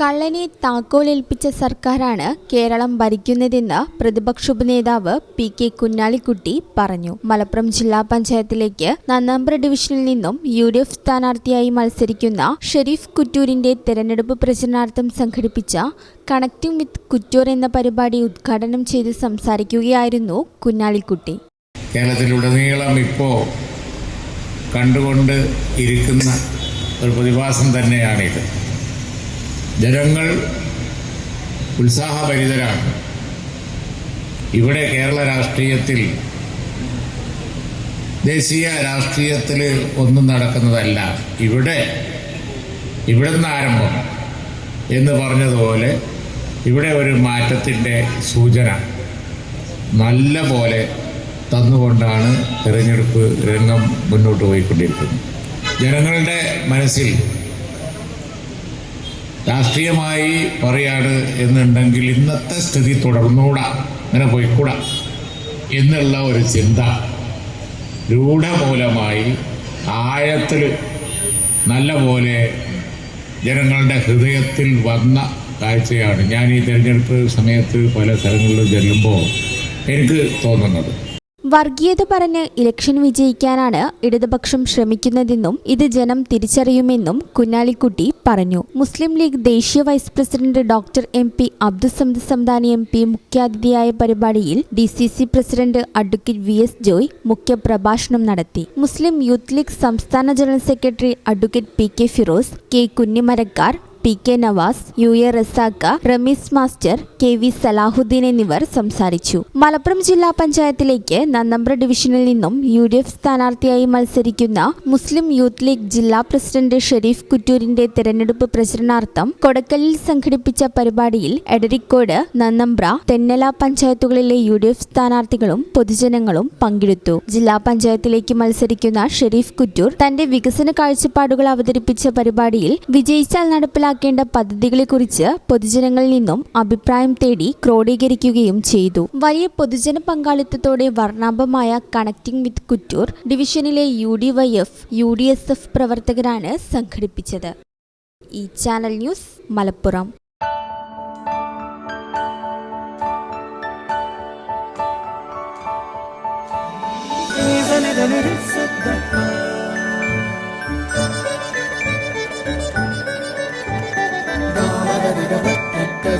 കള്ളനെ താക്കോലേൽപ്പിച്ച സർക്കാരാണ് കേരളം ഭരിക്കുന്നതെന്ന് പ്രതിപക്ഷ ഉപനേതാവ് പി കെ കുഞ്ഞാലിക്കുട്ടി പറഞ്ഞു. മലപ്പുറം ജില്ലാ പഞ്ചായത്തിലേക്ക് നന്നാമ്പ്ര ഡിവിഷനിൽ നിന്നും യു ഡി എഫ് സ്ഥാനാർത്ഥിയായി മത്സരിക്കുന്ന ഷെരീഫ് കുറ്റൂരിന്റെ തെരഞ്ഞെടുപ്പ് പ്രചരണാർത്ഥം സംഘടിപ്പിച്ച കണക്ടിംഗ് വിത്ത് കുറ്റൂർ എന്ന പരിപാടി ഉദ്ഘാടനം ചെയ്ത് സംസാരിക്കുകയായിരുന്നു കുഞ്ഞാലിക്കുട്ടി. കേരളത്തിലുടനീളം ഇപ്പോൾ കണ്ടുകൊണ്ട് ഇരിക്കുന്ന ഒരു പ്രതിഭാസം തന്നെയാണിത്. ജനങ്ങൾ ഉത്സാഹഭരിതരാണ്. ഇവിടെ കേരള രാഷ്ട്രീയത്തിൽ ദേശീയ രാഷ്ട്രീയത്തിൽ ഒന്നും നടക്കുന്നതല്ല. ഇവിടെ ഇവിടെ നിന്ന് ആരംഭം എന്ന് പറഞ്ഞതുപോലെ ഇവിടെ ഒരു മാറ്റത്തിന്റെ സൂചന നല്ല പോലെ തന്നുകൊണ്ടാണ് തിരഞ്ഞെടുപ്പ് രംഗം മുന്നോട്ട് പോയിക്കൊണ്ടിരിക്കുന്നത്. ജനങ്ങളുടെ മനസ്സിൽ രാഷ്ട്രീയമായി പറയാണ് എന്നുണ്ടെങ്കിൽ ഇന്നത്തെ സ്ഥിതി തുടർന്നുകൂടാ. അങ്ങനെ പോയിക്കൂടാ. എന്നുള്ള ഒരു ചിന്ത രൂഢമൂലമായി ആഴത്തിൽ നല്ല പോലെ ജനങ്ങളുടെ ഹൃദയത്തിൽ വന്ന കാഴ്ചയാണ്. ഞാൻ ഈ തിരഞ്ഞെടുപ്പ് സമയത്ത് പല സ്ഥലങ്ങളിലും ചെല്ലുമ്പോൾ എനിക്ക് തോന്നുന്നത്. വർഗീയത പറഞ്ഞ് ഇലക്ഷൻ വിജയിക്കാനാണ് ഇടതുപക്ഷം ശ്രമിക്കുന്നതെന്നും ഇത് ജനം തിരിച്ചറിയുമെന്നും കുഞ്ഞാലിക്കുട്ടി പറഞ്ഞു. മുസ്ലിം ലീഗ് ദേശീയ vice president doctor M P Abdussamad Samadani M P മുഖ്യാതിഥിയായ പരിപാടിയിൽ D C C president advocate V S Joy മുഖ്യപ്രഭാഷണം നടത്തി. മുസ്ലിം യൂത്ത് ലീഗ് സംസ്ഥാന general secretary advocate P K Firos K Kunhimarakkar P K Navas U A Razak Rameez master K V Salahuddin എന്നിവർ സംസാരിച്ചു. മലപ്പുറം ജില്ലാ പഞ്ചായത്തിലേക്ക് നന്നമ്പ്ര ഡിവിഷനിൽ നിന്നും യു ഡി എഫ് സ്ഥാനാർത്ഥിയായി മത്സരിക്കുന്ന മുസ്ലിം യൂത്ത് ലീഗ് ജില്ലാ പ്രസിഡന്റ് ഷെരീഫ് കുറ്റൂരിന്റെ തെരഞ്ഞെടുപ്പ് പ്രചരണാർത്ഥം കൊടക്കലിൽ സംഘടിപ്പിച്ച പരിപാടിയിൽ എടരിക്കോട് നന്നമ്പ്ര തെന്നല പഞ്ചായത്തുകളിലെ യു ഡി എഫ് സ്ഥാനാർത്ഥികളും പൊതുജനങ്ങളും പങ്കെടുത്തു. ജില്ലാ പഞ്ചായത്തിലേക്ക് മത്സരിക്കുന്ന ഷെരീഫ് കുറ്റൂർ തന്റെ വികസന കാഴ്ചപ്പാടുകൾ അവതരിപ്പിച്ച പരിപാടിയിൽ വിജയിച്ചാൽ നടപ്പിലാക്കേണ്ട പദ്ധതികളെക്കുറിച്ച് പൊതുജനങ്ങളിൽ നിന്നും അഭിപ്രായം തേടി ക്രോഡീകരിക്കുകയും ചെയ്തു. വലിയ പൊതുജന പങ്കാളിത്തത്തോടെ വർണാഭമായ കണക്ടിംഗ് വിത്ത് കുറ്റൂർ ഡിവിഷനിലെ U D Y F U D S F പ്രവർത്തകരാണ് സംഘടിപ്പിച്ചത്. ഈ ചാനൽ ന്യൂസ് മലപ്പുറം.